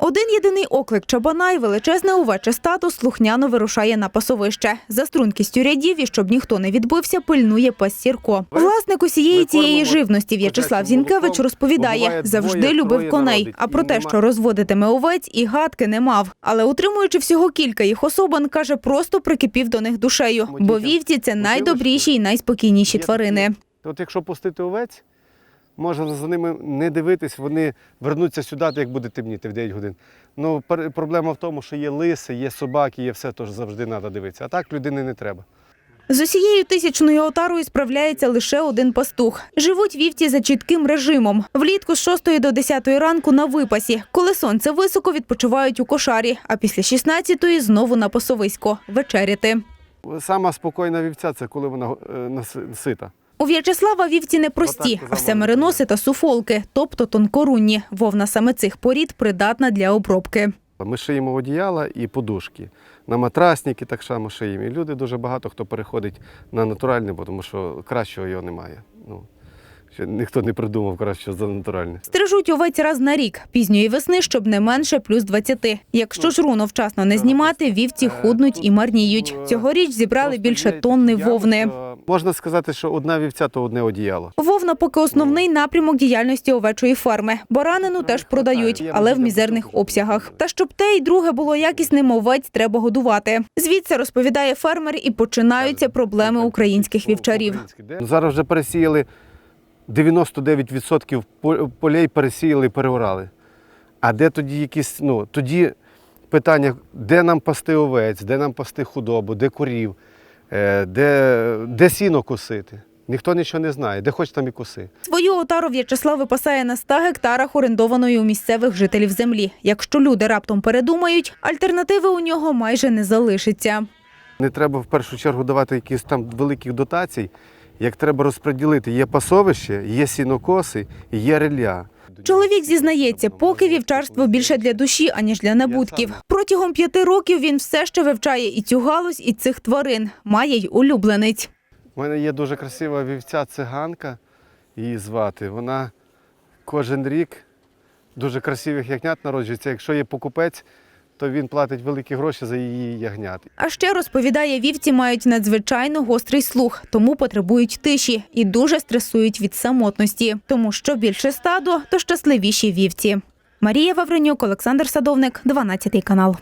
Один єдиний оклик чабана і величезне овече стадо слухняно вирушає на пасовище. За стрункістю рядів і щоб ніхто не відбився, пильнує пас Сірко. Власник усієї цієї живності В'ячеслав Зінкевич розповідає, завжди любив коней. А про те, що розводитиме овець, і гадки не мав. Але утримуючи всього кілька їх особин, каже, просто прикипів до них душею. Бо вівці це найдобріші і найспокійніші тварини. От якщо пустити овець, можна за ними не дивитись, вони вернуться сюди, як буде темніти в 9 годин. Ну, проблема в тому, що є лиси, є собаки, є все, тож завжди треба дивитися. А так людини не треба. З усією тисячною отарою справляється лише один пастух. Живуть вівці за чітким режимом. Влітку з 6 до 10 ранку на випасі. Коли сонце високо, відпочивають у кошарі, а після 16 знову на пасовисько – вечеряти. Сама спокійна вівця це коли вона е, сита. У В'ячеслава вівці не прості, а все мериноси та суфолки, тобто тонкорунні. Вовна саме цих порід придатна для обробки. Ми шиємо одіяла і подушки. На матрасники так само шиємо. І люди дуже багато хто переходить на натуральне, бо тому що кращого його немає. Ну, ще ніхто не придумав кращого за натуральне. Стрижуть овець раз на рік, пізньої весни, щоб не менше плюс 20. Якщо ж руно вчасно не знімати, вівці худнуть і марніють. Цьогоріч зібрали більше тонни вовни. Можна сказати, що одна вівця то одне одіяло. Вовна поки основний напрямок діяльності овечої ферми. Баранину теж продають, але в мізерних обсягах. Та щоб те й друге було якісним, овець треба годувати. Звідси розповідає фермер, і починаються проблеми українських вівчарів. Зараз вже пересіяли 99% пол- полей пересіяли і переорали. А де тоді якісь, ну, тоді питання, де нам пасти овець, де нам пасти худобу, де корів, де, де сіно косити. Ніхто нічого не знає, де хоч там і коси. Свою отару В'ячеслав випасає на 100 гектарах орендованої у місцевих жителів землі. Якщо люди раптом передумають, альтернативи у нього майже не залишиться. Не треба в першу чергу давати якісь там великих дотацій, як треба розподілити. Є пасовище, є сінокоси, є реля. Чоловік зізнається, поки вівчарство більше для душі, аніж для набутків. Протягом п'яти років він все ще вивчає і цю галузь, і цих тварин. Має й улюбленець. У мене є дуже красива вівця циганка, її звати. Вона кожен рік дуже красивих ягнят народжується. Якщо є покупець, то він платить великі гроші за її ягнят. А ще розповідає, вівці мають надзвичайно гострий слух, тому потребують тиші і дуже стресують від самотності. Тому що більше стадо, то щасливіші вівці. Марія Вавренюк, Олександр Садовник, 12 канал.